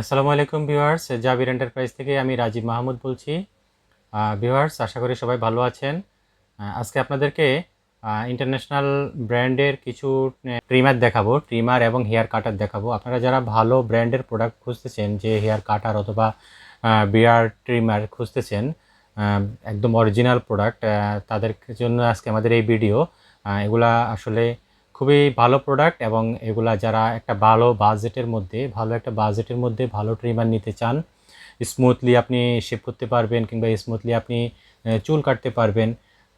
আসসালামু আলাইকুম ভিউয়ার্স, জাবির এন্টারপ্রাইজ থেকে আমি রাজীব মাহমুদ বলছি। ভিউয়ার্স, আশা করি সবাই ভালো আছেন। আজকে আপনাদেরকে ইন্টারন্যাশনাল ব্র্যান্ডের কিছু ট্রিমার দেখাবো ট্রিমার এবং হেয়ার কাটার দেখাবো। আপনারা যারা ভালো ব্র্যান্ডের প্রোডাক্ট খুঁজতেছেন, যে হেয়ার কাটার অথবা বিয়ার ট্রিমার খুঁজতেছেন একদম অরিজিনাল প্রোডাক্ট তাদের জন্য আজকে আমাদের এই ভিডিও এগুলা আসলে খুবই ভালো প্রোডাক্ট এবং এগুলা যারা একটা ভালো বাজেটের মধ্যে, ভালো একটা বাজেটের মধ্যে ভালো ট্রিমার নিতে চান স্মুথলি আপনি শেপ করতে পারবেন কিংবা স্মুথলি আপনি চুল কাটতে পারবেন,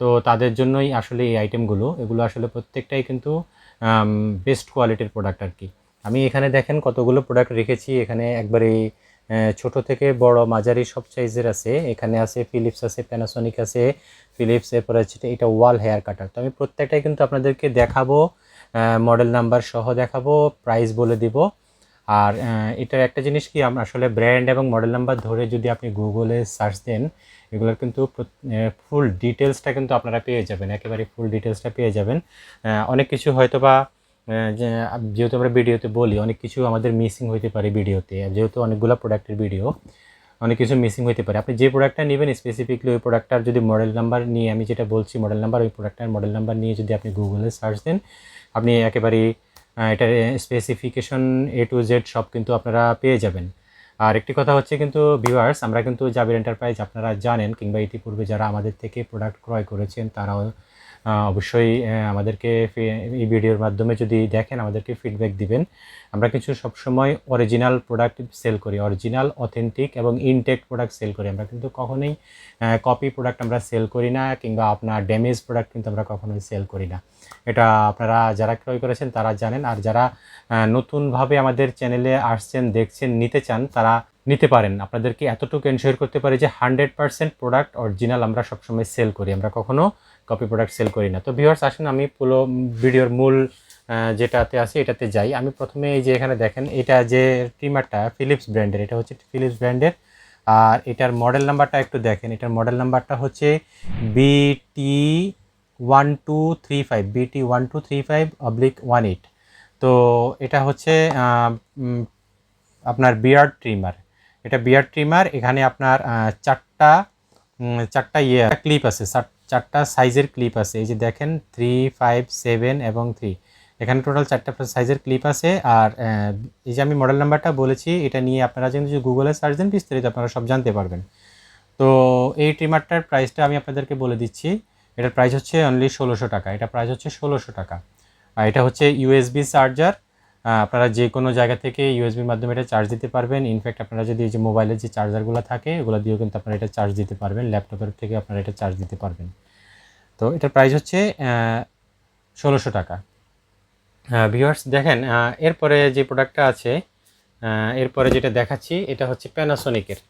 তো তাদের জন্যই আসলে এই আইটেমগুলো এগুলো আসলে প্রত্যেকটাই কিন্তু বেস্ট কোয়ালিটির প্রোডাক্ট আর কি। আমি এখানে দেখেন কতগুলো প্রোডাক্ট রেখেছি, এখানে একবারে ছোট থেকে বড় মাঝারি সব সাইজের আছে, এখানে আছে ফিলিপস আছে প্যানাসনিক আছে ফিলিপস এরপর আছে এটা ওয়াল হেয়ার কাটার তো আমি প্রত্যেকটাই কিন্তু আপনাদেরকে দেখাবো মডেল নাম্বার সহ দেখাবো প্রাইস বলে দিব। আর এটার একটা জিনিস কি, আমরা আসলে ব্র্যান্ড এবং মডেল নাম্বার ধরে যদি আপনি গুগলে সার্চ দেন, এগুলোর কিন্তু ফুল ডিটেলসটা কিন্তু আপনারা পেয়ে যাবেন, একেবারে ফুল ডিটেলসটা পেয়ে যাবেন। অনেক কিছু হয়তো বা যেহেতু আমরা ভিডিওতে বলি, অনেক কিছু আমাদের মিসিং হইতে পারে ভিডিওতে, যেহেতু অনেকগুলো প্রোডাক্টের ভিডিও অনেক কিছু মিসিং হতে পারে। আপনি যে প্রোডাক্টটা নেবেন স্পেসিফিকলি ওই প্রোডাক্টটার যদি মডেল নাম্বার নিয়ে আমি যেটা বলছি মডেল নাম্বার ওই প্রোডাক্টটার মডেল নাম্বার নিয়ে যদি আপনি গুগলে সার্চ দেন আপনি একেবারেই আহ, এটার স্পেসিফিকেশন এ টু জেড সব কিন্তু আপনারা পেয়ে যাবেন। আর একটি কথা হচ্ছে কিন্তু ভিউয়ার্স আমরা কিন্তু জাবির এন্টারপ্রাইজ আপনারা জানেন কিংবা ইতিপূর্বে যারা আমাদের থেকে প্রোডাক্ট ক্রয় করেছেন তারাও অবশ্যই আমাদেরকে এই ভিডিওর মাধ্যমে যদি দেখেন, আমাদেরকে ফিডব্যাক দিবেন। আমরা কিছু সবসময় অরিজিনাল প্রোডাক্ট সেল করি। অরিজিনাল অথেন্টিক এবং ইনটেক প্রোডাক্ট সেল করি। আমরা কিন্তু কখনোই কপি প্রোডাক্ট আমরা সেল করি না, কিংবা আপনার ড্যামেজ প্রোডাক্ট কিন্তু আমরা কখনোই সেল করি না। এটা আপনারা যারা ক্রয় করেছেন, তারা জানেন। আর যারা নতুনভাবে আমাদের চ্যানেলে আসছেন, দেখছেন, নিতে চান, তারা নিতে পারেন। আপনাদেরকে এতটুকু এনশিওর করতে পারি যে হান্ড্রেড পার্সেন্ট প্রোডাক্ট অরিজিনাল আমরা সবসময় সেল করি। আমরা কখনো কপি প্রোডাক্ট সেল করি না। তো ভিউয়ার্স আসেন, আমি পুরো ভিডিওর মূল যেটাতে আছে এটাতে যাই। আমি প্রথমে এই যে এখানে দেখেন, এটা যে ট্রিমারটা ফিলিপস ব্র্যান্ডের এটা হচ্ছে ফিলিপস ব্র্যান্ডের আর এটার মডেল নাম্বারটা একটু দেখেন, এটার মডেল নাম্বারটা হচ্ছে BT one two three five BT one two three five oblique one eight তো এটা হচ্ছে আপনার বিয়ার্ড ট্রিমার এটা বিয়ার্ড ট্রিমার এখানে আপনার চারটা চারটা ইয়ে ক্লিপ আছে চার- চারটা সাইজের ক্লিপ আছে। এই যে দেখেন থ্রি ফাইভ সেভেন এবং থ্রি এখানে টোটাল চারটা সাইজের ক্লিপ আছে আর এই যে আমি মডেল নাম্বারটা বলেছি, এটা নিয়ে আপনারা যদি গুগলে সার্চ দেন, বিস্তারিত আপনারা সব জানতে পারবেন। তো এই ট্রিমারটার প্রাইসটা আমি আপনাদেরকে বলে দিচ্ছি। এটার প্রাইস হচ্ছে অনলি ষোলোশো টাকা। এটা প্রাইস হচ্ছে ষোলোশো টাকা। আর এটা হচ্ছে ইউএসবি চার্জার আপনারা যে কোনো জায়গা থেকে ইউএসবির মাধ্যমে এটা চার্জ দিতে পারবেন। ইনফ্যাক্ট আপনারা যদি এই যে মোবাইলের যে চার্জারগুলো থাকে ওগুলো দিয়েও কিন্তু আপনারা এটা চার্জ দিতে পারবেন। ল্যাপটপের থেকে আপনারা এটা চার্জ দিতে পারবেন। তো এটার প্রাইস হচ্ছে ষোলোশো টাকা। ভিউয়ার্স দেখেন এরপরে যে প্রোডাক্টটা আছে এরপরে যেটা দেখাচ্ছি, এটা হচ্ছে প্যানাসোনিকের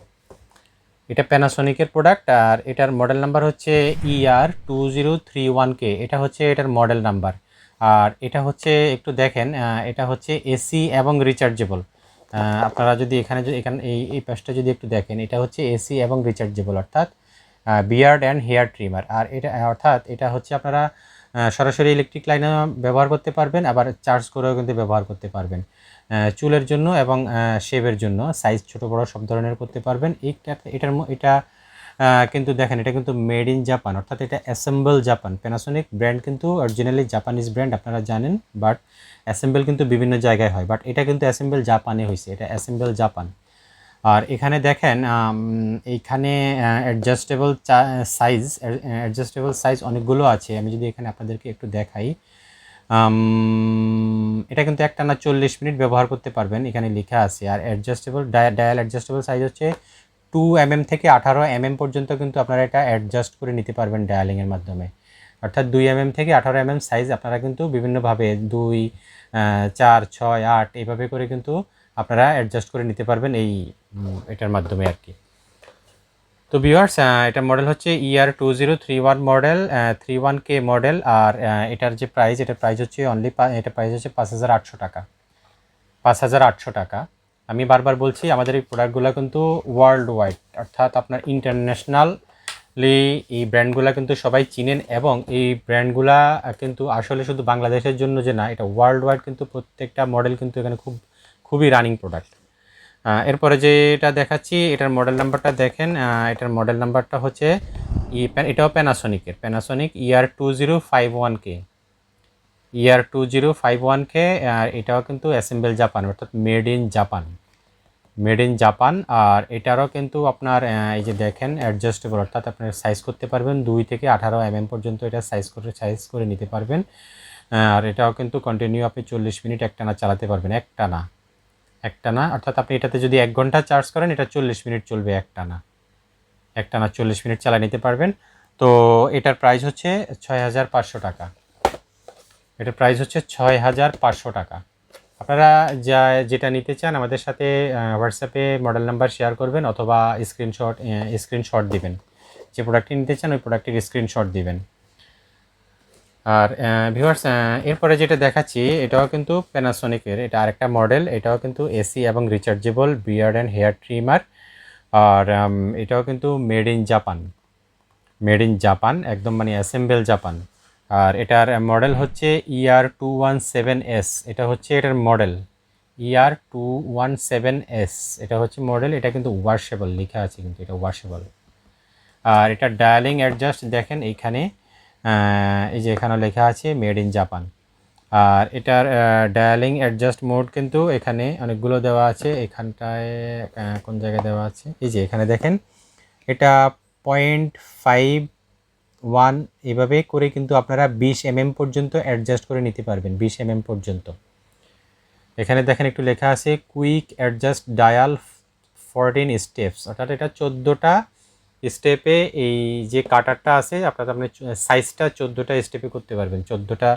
এটা প্যানাসোনিকের প্রোডাক্ট আর এটার মডেল নাম্বার হচ্ছে ER two zero three one K এটা হচ্ছে এটার মডেল নাম্বার আর এটা হচ্ছে, একটু দেখেন এটা হচ্ছে এসি এবং রিচার্জেবল আপনারা যদি এখানে যদি, এখানে, এই এই পাশটা যদি একটু দেখেন, এটা হচ্ছে এসি এবং রিচার্জেবল অর্থাৎ বিয়ার্ড অ্যান্ড হেয়ার ট্রিমার আর এটা, অর্থাৎ, এটা হচ্ছে আপনারা সরাসরি ইলেকট্রিক লাইনে ব্যবহার করতে পারবেন, আবার চার্জ করেও কিন্তু ব্যবহার করতে পারবেন। চুলের জন্য এবং শেভের জন্য সাইজ ছোট বড় সব ধরনের করতে পারবেন। এইটা এটার এটা কিন্তু দেখেন, এটা কিন্তু মেড ইন জাপান অর্থাৎ এটা অ্যাসেম্বল জাপান প্যানাসোনিক ব্র্যান্ড কিন্তু অরিজিনালি জাপানিজ ব্র্যান্ড আপনারা জানেন বাট অ্যাসেম্বল কিন্তু বিভিন্ন জায়গায় হয় বাট এটা কিন্তু অ্যাসেম্বল জাপানে হয়েছে এটা অ্যাসেম্বল জাপান আর এখানে দেখেন এইখানে অ্যাডজাস্টেবল সাইজ অ্যাডজাস্টেবল সাইজ অনেকগুলো আছে, আমি যদি এখানে আপনাদেরকে একটু দেখাই। এটা কিন্তু একটা না চল্লিশ মিনিট ব্যবহার করতে পারবেন, এখানে লেখা আছে, আর অ্যাডজাস্টেবল ডায়াল অ্যাডজাস্টেবল সাইজ হচ্ছে টু এমএম থেকে আঠারো এমএম পর্যন্ত কিন্তু আপনারা এটা অ্যাডজাস্ট করে নিতে পারবেন ডায়ালিংয়ের মাধ্যমে। অর্থাৎ দুই এমএম থেকে আঠারো এমএম সাইজ আপনারা কিন্তু বিভিন্নভাবে দুই চার, ছয়, আট এইভাবে করে কিন্তু আপনারা অ্যাডজাস্ট করে নিতে পারবেন এই এটার মাধ্যমে আর কি। তো ভিউয়ার্স এটা মডেল হচ্ছে ER two zero three one model three one K model আর এটার যে প্রাইস এটার প্রাইস হচ্ছে অনলি এটা প্রাইস হচ্ছে পাঁচ হাজার আটশো টাকা। পাঁচ হাজার আটশো টাকা। আমি বারবার বলছি, আমাদের এই প্রোডাক্টগুলো কিন্তু ওয়ার্ল্ড ওয়াইড অর্থাৎ আপনার ইন্টারন্যাশনালি এই ব্র্যান্ডগুলো কিন্তু সবাই চিনেন এবং এই ব্র্যান্ডগুলা কিন্তু আসলে শুধু বাংলাদেশের জন্য যে না, এটা ওয়ার্ল্ড ওয়াইড কিন্তু প্রত্যেকটা মডেল কিন্তু এখানে খুব, খুবই রানিং প্রোডাক্ট এরপরে যেটা দেখাচ্ছি, এটার মডেল নাম্বারটা দেখেন। এটার মডেল নাম্বারটা হচ্ছে এটাও প্যানাসনিকের Panasonic ER two zero five one K ER two zero five one K, আর এটাও কিন্তু অ্যাসেম্বল জাপান, অর্থাৎ made in Japan. Made in Japan, আর এটারও কিন্তু আপনার এই যে দেখেন অ্যাডজাস্টেবল অর্থাৎ আপনার সাইজ করতে পারবেন, দুই থেকে আঠারো এমএম পর্যন্ত এটা সাইজ করে সাইজ করে নিতে পারবেন। আর এটাও কিন্তু কন্টিনিউ আপনি চল্লিশ মিনিট একটানা চালাতে পারবেন, একটানা। একটানা, অর্থাৎ আপনি এটাতে যদি এক ঘণ্টা চার্জ করেন, এটা চল্লিশ মিনিট চলবে একটানা। একটানা চল্লিশ মিনিট চালা নিতে পারবেন। তো এটার প্রাইস হচ্ছে ছয় হাজার পাঁচশো টাকা। এটার প্রাইস হচ্ছে ছয় হাজার পাঁচশো টাকা। আপনারা যা, যেটা নিতে চান আমাদের সাথে হোয়াটসঅ্যাপে মডেল নাম্বার শেয়ার করবেন অথবা স্ক্রিনশট স্ক্রিনশট দিবেন। যে প্রোডাক্টটি নিতে চান ওই প্রোডাক্টের স্ক্রিনশট দিবেন। আর ভিউয়ার্স এরপরে যেটা দেখাচ্ছি, এটাও কিন্তু প্যানাসোনিকের এটা আরেকটা মডেল এটাও কিন্তু এসি এবং rechargeable beard and hair trimmer আর এটাও কিন্তু made in Japan made in Japan একদম মানে অ্যাসেম্বল জাপান আর এটার মডেল হচ্ছে ER two one seven S এটা হচ্ছে এটার model ER two one seven S এটা হচ্ছে মডেল এটা কিন্তু ওয়াশেবল লেখা আছে কিন্তু এটা ওয়াশেবল আর এটা ডায়ালিং অ্যাডজাস্ট দেখেন এইখানে এই যে এখানে লেখা আছে মেড ইন জাপান আর এটার ডায়ালিং অ্যাডজাস্ট মোড কিন্তু এখানে অনেকগুলো দেওয়া আছে, এখানটায় কোন জায়গায় দেওয়া আছে? এই যে এখানে দেখেন, এটা পয়েন্ট ফাইভ ওয়ান এভাবে করে কিন্তু আপনারা বিশ এমএম পর্যন্ত অ্যাডজাস্ট করে নিতে পারবেন, বিশ এমএম পর্যন্ত। এখানে দেখেন একটু লেখা আছে quick adjust dial fourteen steps অর্থাৎ এটা চোদ্দোটা স্টেপে এই যে কাটারটা আছে, আপনার আপনি সাইজটা চোদ্দোটা স্টেপে করতে পারবেন। চোদ্দোটা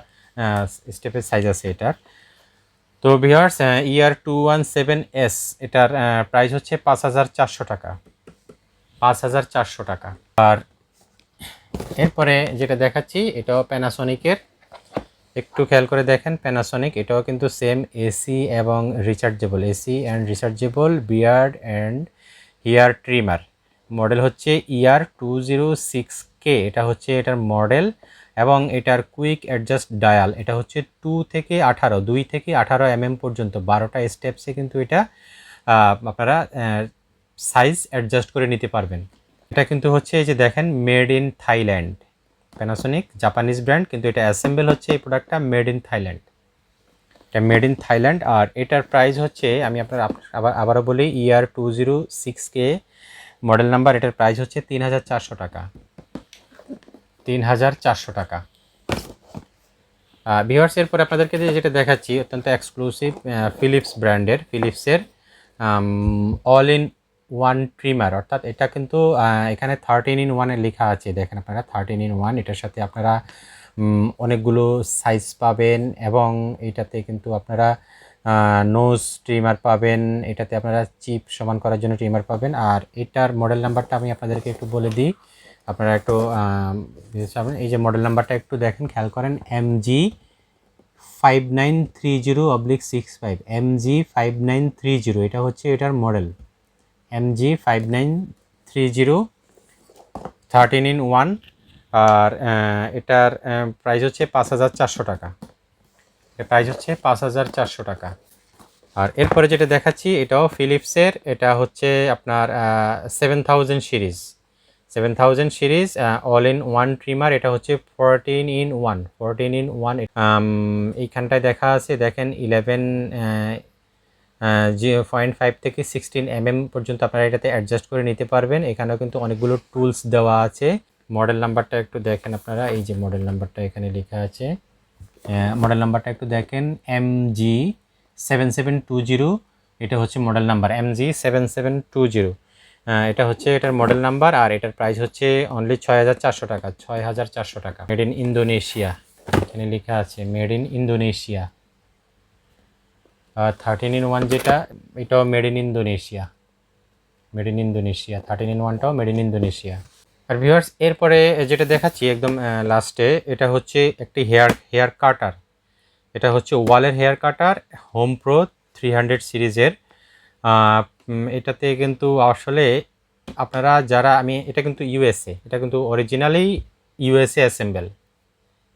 স্টেপের সাইজ আছে এটার। তো viewers ER two one seven S এটার প্রাইস হচ্ছে পাঁচ হাজার চারশো টাকা। পাঁচ হাজার চারশো টাকা। আর এরপরে যেটা দেখাচ্ছি, এটাও প্যানাসনিকের একটু খেয়াল করে দেখেন প্যানাসনিক এটাও কিন্তু সেম এসি এবং rechargeable AC and rechargeable beard and hair trimmer model হচ্ছে ER two zero six K এটা হচ্ছে এটার মডেল এবং এটার কুইক অ্যাডজাস্ট ডায়াল এটা হচ্ছে টু থেকে আঠারো, দুই থেকে আঠারো এমএম পর্যন্ত, বারোটা স্টেপসে কিন্তু এটা আপনারা সাইজ অ্যাডজাস্ট করে নিতে পারবেন। এটা কিন্তু হচ্ছে এই যে দেখেন made in Thailand Panasonic Japanese brand কিন্তু এটা অ্যাসেম্বল হচ্ছে এই প্রোডাক্টটা মেড ইন থাইল্যান্ড এটা মেড ইন থাইল্যান্ড আর এটার প্রাইস হচ্ছে, আমি আপনার আপ- আবার, আবারও বলি ইয়ার two zero six K model number এটার প্রাইস হচ্ছে তিন হাজার চারশো টাকা। তিন হাজার চারশো টাকা। ভিওয়ার্স এরপরে আপনাদেরকে যেটা দেখাচ্ছি, অত্যন্ত এক্সক্লুসিভ ফিলিপস ব্র্যান্ডের ফিলিপসের অল ইন ওয়ান ট্রিমার অর্থাৎ এটা কিন্তু এখানে থার্টিন ইন ওয়ানে লেখা আছে। দেখেন আপনারা থার্টিন ইন ওয়ান এটার সাথে আপনারা অনেকগুলো সাইজ পাবেন এবং এটাতে কিন্তু আপনারা নোজ ট্রিমার পাবেন, এটাতে আপনারা চিপ সমান করার জন্য ট্রিমার পাবেন। আর এটার মডেল নাম্বারটা আমি আপনাদেরকে একটু বলে দিই। আপনারা একটু এই যে মডেল নাম্বারটা একটু দেখেন, খেয়াল করেন M G five nine three zero oblique six five M G five nine three zero এটা হচ্ছে এটার model M G five nine three zero thirteen in one আর এটার প্রাইস হচ্ছে পাঁচ হাজার চারশো টাকা। এর প্রাইস হচ্ছে পাঁচ হাজার চারশো টাকা। আর এরপরে যেটা দেখাচ্ছি, এটাও ফিলিপসের এটা হচ্ছে আপনার seven thousand series seven thousand series all in one trimmer এটা হচ্ছে fourteen in one fourteen in one এইখানটায় দেখা আছে, দেখেন ইলেভেন জি পয়েন্ট ফাইভ থেকে সিক্সটিন এমএম পর্যন্ত আপনারা এটাতে অ্যাডজাস্ট করে নিতে পারবেন। এখানেও কিন্তু অনেকগুলো টুলস দেওয়া আছে। মডেল নাম্বারটা একটু দেখেন আপনারা। এই যে মডেল নাম্বারটা এখানে লেখা আছে। মডেল নাম্বারটা একটু দেখেন। M G seven seven two zero এটা হচ্ছে model number M G seven seven two zero এটা হচ্ছে এটার মডেল নাম্বার আর এটার প্রাইস হচ্ছে অনলি ছয় হাজার চারশো টাকা, ছয় হাজার চারশো টাকা। মেড ইন ইন্দোনেশিয়া এখানে লেখা আছে মেড ইন ইন্দোনেশিয়া আর থার্টিন ইন ওয়ান যেটা, এটাও made in Indonesia made in Indonesia thirteen in ওয়ানটাও made in Indonesia আর ভিউয়ার্স এরপরে যেটা দেখাচ্ছি একদম লাস্টে এটা হচ্ছে একটি হেয়ার হেয়ার কাটার এটা হচ্ছে ওয়ালের hair cutter home pro three hundred সিরিজের। এটাতে কিন্তু আসলে আপনারা যারা, আমি, এটা কিন্তু ইউএসএ এটা কিন্তু অরিজিনালি ইউএসএ অ্যাসেম্বল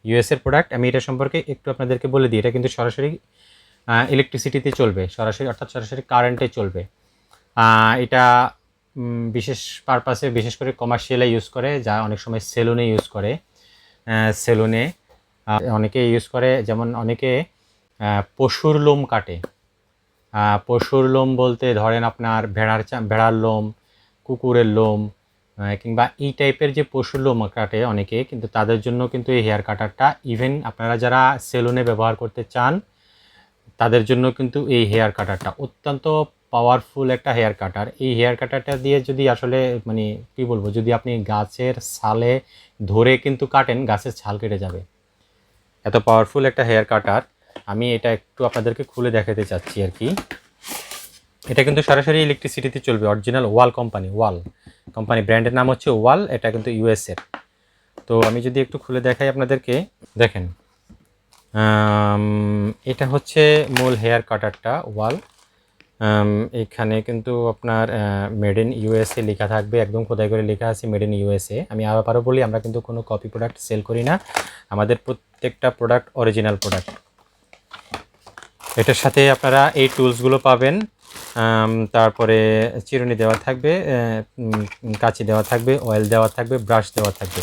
ইউএসএর প্রোডাক্ট আমি এটা সম্পর্কে একটু আপনাদেরকে বলে দিই, এটা কিন্তু সরাসরি ইলেকট্রিসিটিতে চলবে, সরাসরি, অর্থাৎ সরাসরি কারেন্টে চলবে। এটা বিশেষ পারপাসে বিশেষ করে কমার্শিয়ালে ইউজ করে, যা অনেক সময় সেলুনে ইউজ করে। সেলুনে অনেকে ইউজ করে, যেমন অনেকে পশুর লোম কাটে। পশুর লোম বলতে ধরেন আপনার ভেড়ার ভেড়ার লোম, কুকুরের লোম কিংবা এই টাইপের যে পশুর লোম কাটে অনেকে, কিন্তু তাদের জন্য কিন্তু এই হেয়ার কাটারটা ইভেন আপনারা যারা সেলুনে ব্যবহার করতে চান তাদের জন্য কিন্তু এই হেয়ার কাটারটা অত্যন্ত পাওয়ারফুল একটা হেয়ার কাটার এই হেয়ার কাটারটা দিয়ে যদি আসলে মানে কি বলব, যদি আপনি গাছের ছালে ধরে কিন্তু কাটেন, গাছের ছাল কেটে যাবে। এত পাওয়ারফুল একটা হেয়ার কাটার আমি এটা একটু আপনাদেরকে খুলে দেখাতে চাচ্ছি আর কি। এটা কিন্তু সরাসরি ইলেকট্রিসিটিতে চলবে original wall company wall. Company ব্র্যান্ডের নাম হচ্ছে ওয়াল, এটা কিন্তু ইউএসএর তো আমি যদি একটু খুলে দেখাই আপনাদেরকে, দেখেন। এটা হচ্ছে মূল হেয়ার কাটারটা ওয়াল এখানে কিন্তু আপনার মেড ইন ইউএসএ লেখা থাকবে, একদম খোদাই করে লেখা আছে মেড ইন ইউএসএ আমি আবারও বলি, আমরা কিন্তু কোনো কপি প্রোডাক্ট সেল করি না, আমাদের প্রত্যেকটা প্রোডাক্ট অরিজিনাল প্রোডাক্ট এটার সাথে আপনারা এই টুলসগুলো পাবেন তারপরে চিরুনি দেওয়া থাকবে কাঁচি দেওয়া থাকবে অয়েল দেওয়া থাকবে ব্রাশ দেওয়া থাকবে।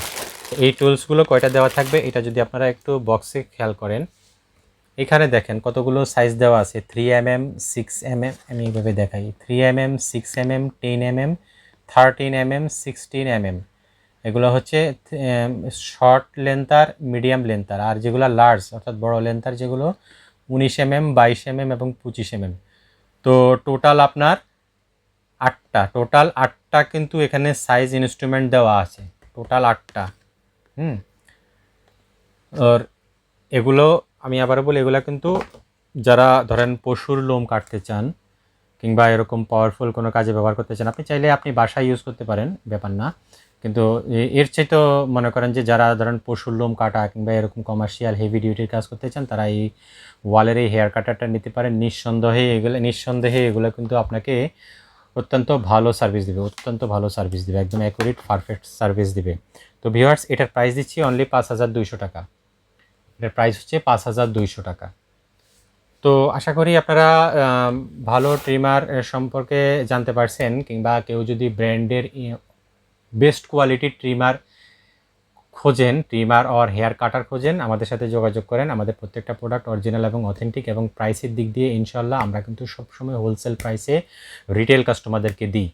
এই টুলসগুলো কয়টা দেওয়া থাকবে এটা যদি আপনারা একটু বক্সে খেয়াল করেন। এখানে দেখেন কতগুলো সাইজ দেওয়া আছে three M M six M M আমি এইভাবে দেখাই। Three M M six M M ten M M thirteen M M sixteen M M এগুলো হচ্ছে শর্ট লেন্থার মিডিয়াম লেন্থার আর যেগুলো লার্জ অর্থাৎ বড় লেন্থার যেগুলো উনিশ এম এম বাইশ এম এম এবং পঁচিশ এম এম তো টোটাল আপনার আটটা টোটাল আটটা কিন্তু এখানে সাইজ ইনস্ট্রুমেন্ট দেওয়া আছে। টোটাল আটটা। হুম। আর এগুলো, আমি আবারও বলি, এগুলো কিন্তু যারা ধরেন পশুর লোম কাটতে চান কিংবা এরকম পাওয়ারফুল কোনো কাজে ব্যবহার করতে চান, আপনি চাইলে আপনি বাসায় ইউজ করতে পারেন, ব্যাপার না। কিন্তু এর চাইতেও মনে করেন যে যারা ধরেন পশুর লোম কাটা কিংবা এরকম কমার্শিয়াল হেভি ডিউটির কাজ করতে চান, তারা এই ওয়ালের এই হেয়ার কাটারটা নিতে পারেন। নিঃসন্দেহে এগুলো নিঃসন্দেহে এগুলো কিন্তু আপনাকে অত্যন্ত ভালো সার্ভিস দিবে, অত্যন্ত ভালো সার্ভিস দিবে, একদম অ্যাকুরেট পারফেক্ট সার্ভিস দিবে। তো ভিউয়ার্স এটার প্রাইস দিচ্ছি অনলি পাঁচ হাজার দুইশো টাকা। এটার প্রাইস হচ্ছে পাঁচ হাজার দুইশো টাকা। তো আশা করি আপনারা ভালো ট্রিমার সম্পর্কে জানতে পারছেন, কিংবা কেউ যদি ব্র্যান্ডের বেস্ট কোয়ালিটির ট্রিমার খোঁজেন, ট্রিমার অর হেয়ার কাটার খোঁজেন, আমাদের সাথে যোগাযোগ করেন। আমাদের প্রত্যেকটা প্রোডাক্ট অরিজিনাল এবং অথেন্টিক এবং প্রাইসের দিক দিয়ে ইনশাল্লাহ আমরা কিন্তু সবসময় হোলসেল প্রাইসে রিটেল কাস্টমারদেরকে দিই।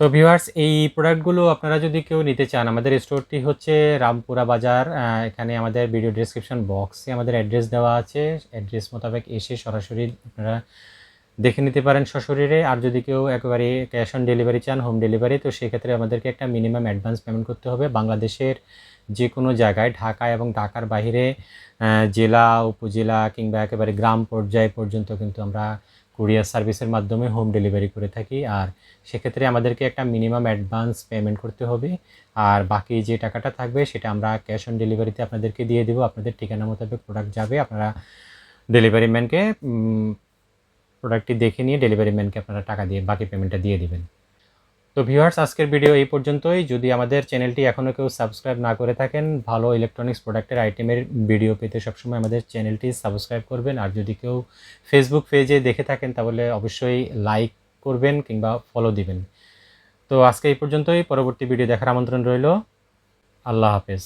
তো ভিউয়ার্স এই প্রোডাক্টগুলো আপনারা যদি কেউ নিতে চান, আমাদের স্টোরটি হচ্ছে রামপুরা বাজার এখানে আমাদের ভিডিও ডেসক্রিপশন বক্সে আমাদের অ্যাড্রেস দেওয়া আছে। অ্যাড্রেস মোতাবেক এসে সরাসরি আপনারা দেখে নিতে পারেন সশরীরে। আর যদি কেউ একেবারে ক্যাশ অন ডেলিভারি চান হোম ডেলিভারি তো সেক্ষেত্রে আমাদেরকে একটা মিনিমাম অ্যাডভান্স পেমেন্ট করতে হবে। বাংলাদেশের যে কোনো জায়গায় ঢাকা এবং ঢাকার বাইরে জেলা, উপজেলা কিংবা একেবারে গ্রাম পর্যায় পর্যন্ত কিন্তু আমরা কুরিয়ার সার্ভিসের মাধ্যমে হোম ডেলিভারি করে থাকি। আর সেক্ষেত্রে আমাদেরকে একটা মিনিমাম অ্যাডভান্স পেমেন্ট করতে হবে। আর বাকি যে টাকাটা থাকবে, সেটা আমরা ক্যাশ অন ডেলিভারিতে আপনাদেরকে দিয়ে দেবো। আপনাদের ঠিকানা মোতাবেক প্রোডাক্ট যাবে। আপনারা ডেলিভারি ম্যানকে প্রোডাক্টটি দেখে নিয়ে ডেলিভারি ম্যানকে আপনারা টাকা দিয়ে বাকি পেমেন্টটা দিয়ে দিবেন। তো ভিউয়ার্স আজকের ভিডিও এই পর্যন্তই। যদি আমাদের চ্যানেলটি এখনও কেউ সাবস্ক্রাইব না করে থাকেন, ভালো ইলেকট্রনিক্স প্রোডাক্টের আইটেমের ভিডিও পেতে সবসময় আমাদের চ্যানেলটি সাবস্ক্রাইব করবেন। আর যদি কেউ ফেসবুক পেজে দেখে থাকেন, তাহলে অবশ্যই লাইক করবেন কিংবা ফলো দিবেন। তো আজকে এই পর্যন্তই। পরবর্তী ভিডিও দেখার আমন্ত্রণ রইল। আল্লাহ হাফেজ।